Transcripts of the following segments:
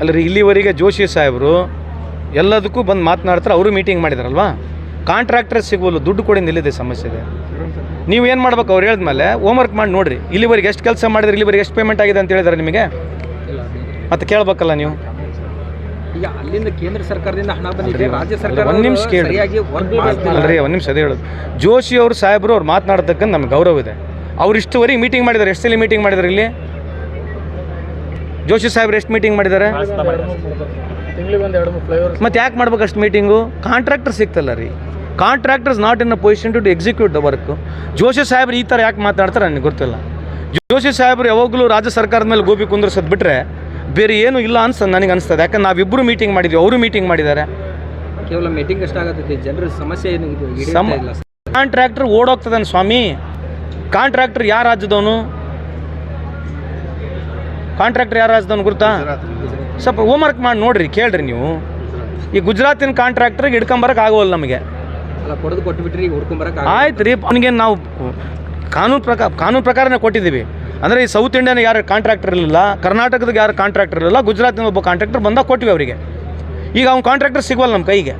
ಅಲ್ಲರಿ ಇಲ್ಲಿವರೆಗೆ ಜೋಶಿ ಸಾಹೇಬರು ಎಲ್ಲದಕ್ಕೂ ಬಂದು ಮಾತನಾಡ್ತಾರೆ ಅವರು ಮೀಟಿಂಗ್ ಮಾಡಿದಾರಲ್ವಾ? ಕಾಂಟ್ರಾಕ್ಟರ್ ಸಿಗೋಲ್ಲ ದುಡ್ಡು ಕೊಡಿ ನಿಲ್ಲಿದೆ ಸಮಸ್ಯೆ ಇದೆ. ನೀವು ಏನು ಮಾಡ್ಬೇಕು ಅವ್ರು ಹೇಳಿದ್ಮೇಲೆ ಹೋಮ್ವರ್ಕ್ ಮಾಡಿ ನೋಡಿರಿ ಇಲ್ಲಿವರೆಗೆ ಎಷ್ಟು ಕೆಲಸ ಮಾಡಿದ್ರೆ ಇಲ್ಲಿವರೆಗೆ ಎಷ್ಟು ಪೇಮೆಂಟ್ ಆಗಿದೆ ಅಂತ ಹೇಳಿದಾರೆ ನಿಮಗೆ? ಮತ್ತೆ ಕೇಳಬೇಕಲ್ಲ ನೀವು? ಈಗ ಅಲ್ಲಿಂದ ಕೇಂದ್ರ ಸರ್ಕಾರದಿಂದ ಹಣ ಬಂದಿದೆ ರಾಜ್ಯ ಸರ್ಕಾರ ಒಂದು ನಿಮಿಷ ಕೇಳಿ. ವರ್ಕ್ ಅಲ್ರಿ ಒಂದು ನಿಮಿಷ ಅದೇ ಹೇಳೋದು. ಜೋಶಿ ಅವರು ಸಾಹೇಬರು ಅವ್ರು ಮಾತನಾಡ್ತಕ್ಕಂಥ ನಮ್ಗೆ ಗೌರವ ಇದೆ. ಅವ್ರು ಇಷ್ಟುವರೆಗೆ ಮೀಟಿಂಗ್ ಮಾಡಿದ್ದಾರೆ ಎಷ್ಟು ಸಲ ಮೀಟಿಂಗ್ ಮಾಡಿದ್ದಾರೆ ಇಲ್ಲಿ? ಜೋಶಿ ಸಾಹೇಬ್ರು ಎಷ್ಟು ಮೀಟಿಂಗ್ ಮಾಡಿದ್ದಾರೆ? ಮತ್ತೆ ಯಾಕೆ ಮಾಡ್ಬೇಕು ಅಷ್ಟು ಮೀಟಿಂಗು ಕಾಂಟ್ರಾಕ್ಟರ್ ಸಿಗ್ತಲ್ಲ ರೀ. Contractors not in a position to execute the work Joshi ಸಾಹೇಬ್ರು ಈ ಥರ ಯಾಕೆ ಮಾತಾಡ್ತಾರೆ ನನಗೆ ಗೊತ್ತಿಲ್ಲ. ಜೋಶಿ ಸಾಹೇಬ್ರು ಯಾವಾಗಲೂ ರಾಜ್ಯ ಸರ್ಕಾರದ ಮೇಲೆ ಗೋಬಿ ಕುಂದರ್ಸೋದು ಬಿಟ್ಟರೆ ಬೇರೆ ಏನೂ ಇಲ್ಲ ಅನ್ಸ ನನಗೆ ಅನಿಸ್ತದೆ. ಯಾಕಂದ್ರೆ ನಾವಿಬ್ಬರು ಮೀಟಿಂಗ್ ಮಾಡಿದ್ವಿ ಅವರು ಮೀಟಿಂಗ್ ಮಾಡಿದ್ದಾರೆ. ಕೇವಲ ಮೀಟಿಂಗ್ ಅಷ್ಟ ಆಗತೈತಿ ಜನರ ಸಮಸ್ಯೆ ಏನು ಕಾಂಟ್ರಾಕ್ಟರ್ ಓಡೋಗ್ತದನ್ ಸ್ವಾಮಿ. ಕಾಂಟ್ರಾಕ್ಟರ್ ಯಾವ ರಾಜ್ಯದವನು? ಕಾಂಟ್ರಾಕ್ಟರ್ ಯಾರು ರಾಜ್ಯದವನು ಗುರುತಾ? ಸ್ವಲ್ಪ ಹೋಮ್ವರ್ಕ್ ಮಾಡಿ ನೋಡ್ರಿ ಕೇಳ್ರಿ ನೀವು. ಈ ಗುಜರಾತಿನ ಕಾಂಟ್ರಾಕ್ಟ್ರಿಗೆ ಹಿಡ್ಕೊಂಬರಕ್ಕೆ ಆಗೋಲ್ಲ ನಮಗೆ. ಆಯ್ತು ರೀ ಅವನಿಗೆ ನಾವು ಕಾನೂನು ಪ್ರಕಾರ ಕಾನೂನು ಪ್ರಕಾರನೇ ಕೊಟ್ಟಿದ್ದೀವಿ. ಅಂದರೆ ಈ ಸೌತ್ ಇಂಡಿಯನ್ ಯಾರು ಕಾಂಟ್ರಾಕ್ಟರ್ ಇರಲಿಲ್ಲ ಕರ್ನಾಟಕದ ಯಾರು ಕಾಂಟ್ರಾಕ್ಟರ್ ಇರಲಿಲ್ಲ ಗುಜರಾತಿನ ಒಬ್ಬ ಕಾಂಟ್ರಾಕ್ಟರ್ ಬಂದಾಗ ಕೊಟ್ಟಿವಿ ಅವರಿಗೆ. ಈಗ ಅವ್ನು ಕಾಂಟ್ರಾಕ್ಟರ್ ಸಿಗೋಲ್ಲ ನಮ್ಮ ಕೈಗೆ.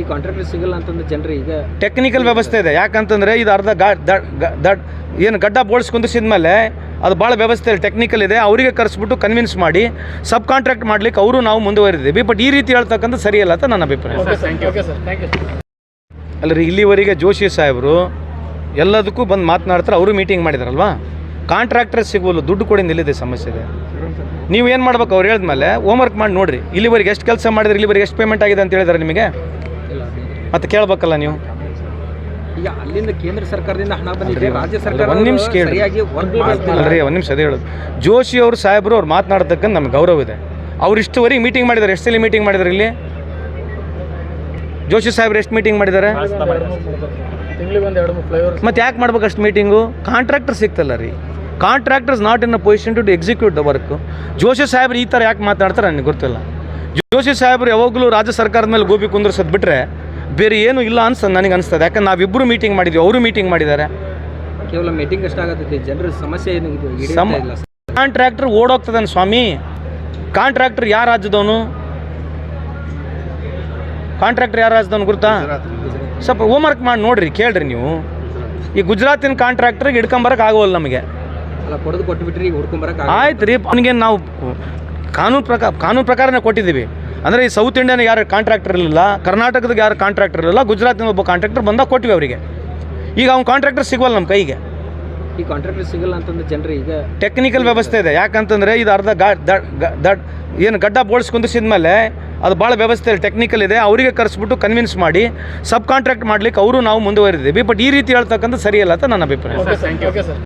ಈ ಕಾಂಟ್ರಾಕ್ಟರ್ ಸಿಗಲ್ಲ ಅಂತಂದ್ರೆ ಜನರು ಈಗ ಟೆಕ್ನಿಕಲ್ ವ್ಯವಸ್ಥೆ ಇದೆ. ಯಾಕಂತಂದರೆ ಇದು ಅರ್ಧ ಗಾ ದಡ್ ಗ- ದಡ್ ಏನು ಗಡ್ಡ ಬೋಳ್ಸ್ ಕುಂದಿಸಿದ್ಮೇಲೆ ಅದು ಭಾಳ ವ್ಯವಸ್ಥೆ ಟೆಕ್ನಿಕಲ್ ಇದೆ. ಅವರಿಗೆ ಕರೆಸ್ಬಿಟ್ಟು ಕನ್ವಿನ್ಸ್ ಮಾಡಿ ಸಬ್ ಕಾಂಟ್ರಾಕ್ಟ್ ಮಾಡ್ಲಿಕ್ಕೆ ಅವರು ನಾವು ಮುಂದುವರಿದ್ದೀವಿ ಬಟ್ ಈ ರೀತಿ ಹೇಳ್ತಕ್ಕಂಥ ಸರಿಯಲ್ಲ ಅಂತ ನನ್ನ ಅಭಿಪ್ರಾಯ. ಅಲ್ಲರಿ ಇಲ್ಲಿವರೆಗೆ ಜೋಶಿ ಸಾಹೇಬರು ಎಲ್ಲದಕ್ಕೂ ಬಂದು ಮಾತನಾಡ್ತಾರೆ ಅವರು ಮೀಟಿಂಗ್ ಮಾಡಿದಾರಲ್ವಾ? ಕಾಂಟ್ರಾಕ್ಟರ್ ಸಿಗೋಲ್ಲ ದುಡ್ಡು ಕೊಡಿ ನಿಲ್ಲಿದೆ ಸಮಸ್ಯೆ ಇದೆ. ನೀವು ಏನು ಮಾಡ್ಬೇಕು ಅವ್ರು ಹೇಳಿದ್ಮೇಲೆ ಹೋಮ್ವರ್ಕ್ ಮಾಡಿ ನೋಡಿರಿ. ಇಲ್ಲಿವರೆಗೆ ಎಷ್ಟು ಕೆಲಸ ಮಾಡಿದ್ರೆ ಇಲ್ಲಿವರೆಗೆ ಎಷ್ಟು ಪೇಮೆಂಟ್ ಆಗಿದೆ ಅಂತ ಹೇಳಿದಾರೆ ನಿಮಗೆ? ಮತ್ತೆ ಕೇಳಬೇಕಲ್ಲ ನೀವು? ಈಗ ಅಲ್ಲಿಂದ ಕೇಂದ್ರ ಸರ್ಕಾರದಿಂದ ಹಣ ಬಂದಿದೆ ರಾಜ್ಯ ಸರ್ಕಾರ ಒಂದ್ ನಿಮಿಷ ಕೇಳಿ. ಅಲ್ರಿ ಒಂದು ನಿಮಿಷ ಅದೇ ಹೇಳೋದು. ಜೋಶಿ ಅವರು ಸಾಹೇಬರು ಅವ್ರು ಮಾತನಾಡ್ತಕ್ಕಂಥ ನಮ್ಗೆ ಗೌರವ ಇದೆ. ಅವ್ರು ಇಷ್ಟುವರೆಗೆ ಮೀಟಿಂಗ್ ಮಾಡಿದ್ದಾರೆ ಎಷ್ಟು ಸಲ ಮೀಟಿಂಗ್ ಮಾಡಿದ್ದಾರೆ ಇಲ್ಲಿ? ಜೋಶಿ ಸಾಹೇಬ್ರು ಎಷ್ಟು ಮೀಟಿಂಗ್ ಮಾಡಿದ್ದಾರೆ ಮತ್ತೆ ಯಾಕೆ ಮಾಡ್ಬೇಕು ಅಷ್ಟು ಮೀಟಿಂಗು ಕಾಂಟ್ರಾಕ್ಟರ್ ಸಿಗ್ತಲ್ಲ ರೀ. Contractors not in a position to execute the work Joshi ಸಾಹೇಬ್ರು ಈ ಥರ ಯಾಕೆ ಮಾತನಾಡ್ತಾರೆ ನನಗೆ ಗೊತ್ತಿಲ್ಲ. ಜೋಶಿ ಸಾಹೇಬ್ರು ಯಾವಾಗಲೂ ರಾಜ್ಯ ಸರ್ಕಾರದ ಮೇಲೆ ಗೋಬಿ ಕುಂದ್ರಿಸೋದು ಬಿಟ್ಟರೆ ಬೇರೆ ಏನೂ ಇಲ್ಲ ಅನ್ಸ ನನಗೆ ಅನಿಸ್ತದೆ. ಯಾಕಂದ್ರೆ ನಾವಿಬ್ಬರು ಮೀಟಿಂಗ್ ಮಾಡಿದ್ವಿ ಅವರು ಮೀಟಿಂಗ್ ಮಾಡಿದ್ದಾರೆ. ಕೇವಲ ಮೀಟಿಂಗ್ ಅಷ್ಟ ಆಗತೈತಿ ಜನರ ಸಮಸ್ಯೆ ಏನು ಸಮ ಕಾಂಟ್ರಾಕ್ಟರ್ ಓಡೋಗ್ತದೆ ಸ್ವಾಮಿ. ಕಾಂಟ್ರಾಕ್ಟರ್ ಯಾವ ರಾಜ್ಯದವನು? ಕಾಂಟ್ರಾಕ್ಟರ್ ಯಾವ ರಾಜ್ಯದವನು ಗುರುತಾ? ಸ್ವಲ್ಪ ಹೋಮ್ವರ್ಕ್ ಮಾಡಿ ನೋಡ್ರಿ ಕೇಳ್ರಿ ನೀವು. ಈ ಗುಜರಾತಿನ ಕಾಂಟ್ರಾಕ್ಟರ್ಗೆ ಹಿಡ್ಕೊಂಬರಕ್ ಆಗೋಲ್ಲ ನಮಗೆ. ಅಲ್ಲ ಕೊಡದು ಆಯ್ತು ರೀ ಅವನಿಗೆ ನಾವು ಕಾನೂನು ಪ್ರಕಾರ ಕಾನೂನು ಪ್ರಕಾರನೇ ಕೊಟ್ಟಿದ್ದೀವಿ. ಅಂದರೆ ಈ ಸೌತ್ ಇಂಡಿಯನ್ ಯಾರು ಕಾಂಟ್ರಾಕ್ಟರ್ ಇರಲಿಲ್ಲ ಕರ್ನಾಟಕದಾಗ ಯಾರು ಕಾಂಟ್ರಾಕ್ಟರ್ ಇರಲಿಲ್ಲ ಗುಜರಾತ್ನ ಒಬ್ಬ ಕಾಂಟ್ರಾಕ್ಟರ್ ಬಂದ ಕೊಟ್ಟಿವಿ ಅವರಿಗೆ. ಈಗ ಅವ್ನು ಕಾಂಟ್ರಾಕ್ಟರ್ ಸಿಗೋಲ್ಲ ನಮ್ಮ ಕೈಗೆ. ಈ ಕಾಂಟ್ರಾಕ್ಟರ್ ಸಿಗಲ್ಲ ಅಂತಂದ್ರೆ ಜನರು ಈಗ ಟೆಕ್ನಿಕಲ್ ವ್ಯವಸ್ಥೆ ಇದೆ. ಯಾಕಂತಂದರೆ ಇದು ಅರ್ಧ ಗಾ ದಡ್ ದಡ್ ಏನು ಗಡ್ಡ ಬೋಳ್ಸ್ ಕುಂದಿಸಿದ್ಮೇಲೆ ಅದು ಭಾಳ ವ್ಯವಸ್ಥೆ ಟೆಕ್ನಿಕಲ್ ಇದೆ. ಅವರಿಗೆ ಕರೆಸ್ಬಿಟ್ಟು ಕನ್ವಿನ್ಸ್ ಮಾಡಿ ಸಬ್ ಕಾಂಟ್ರಾಕ್ಟ್ ಮಾಡ್ಲಿಕ್ಕೆ ಅವರು ನಾವು ಮುಂದುವರಿದ್ದೀವಿ ಬಟ್ ಈ ರೀತಿ ಹೇಳ್ತಕ್ಕಂಥ ಸರಿಯಲ್ಲ ಅಂತ ನನ್ನ ಅಭಿಪ್ರಾಯ. Okay sir okay sir